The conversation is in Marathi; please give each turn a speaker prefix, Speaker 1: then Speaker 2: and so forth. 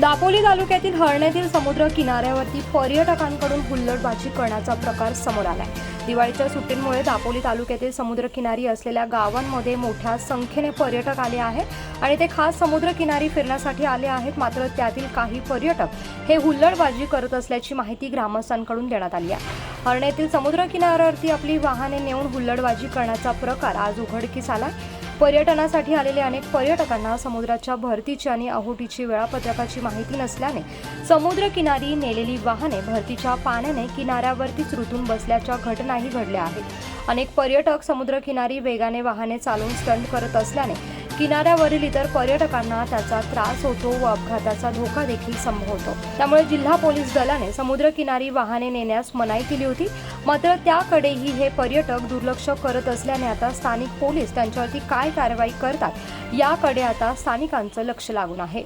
Speaker 1: दापोली तालुक्यातील हळण्यातील समुद्र किनाऱ्यावरती पर्यटकांकडून हुल्लडबाजी करण्याचा प्रकार समोर आलाय. दिवाळीच्या सुट्टींमुळे दापोली तालुक्यातील समुद्रकिनारी असलेल्या गावांमध्ये मोठ्या संख्येने पर्यटक आले आहेत आणि ते खास समुद्रकिनारी फिरण्यासाठी आले आहेत. मात्र त्यातील काही पर्यटक हे हुल्लडबाजी करत असल्याची माहिती ग्रामस्थांकडून देण्यात आली आहे. हळण्यातील समुद्रकिनाऱ्यावरती आपली वाहने नेऊन हुल्लडबाजी करण्याचा प्रकार आज उघडकीस आला पर्यटनासाठी आलेल्या अनेक पर्यटकांना समुद्राच्या भरतीची आणि अहोटीची वेळापत्रकाची माहिती नसल्याने समुद्रकिनारी नेलेली वाहने भरतीच्या पाण्याने किनाऱ्यावरतीच रुतून बसल्याच्या घटनाही घडल्या आहेत. अनेक पर्यटक समुद्रकिनारी वेगाने वाहने चालवून स्टंट करत असल्याने किनाऱ्यावरील इतर पर्यटकांना त्याचा त्रास होतो व अपघाताचा धोका देखील संभवतो. त्यामुळे जिल्हा पोलीस दलाने समुद्रकिनारी वाहने नेण्यास मनाई केली होती. मात्र त्याकडेही हे पर्यटक दुर्लक्ष करत असल्याने आता स्थानिक पोलीस त्यांच्यावरती काय कारवाई करतात याकडे आता स्थानिकांचं लक्ष लागून आहे.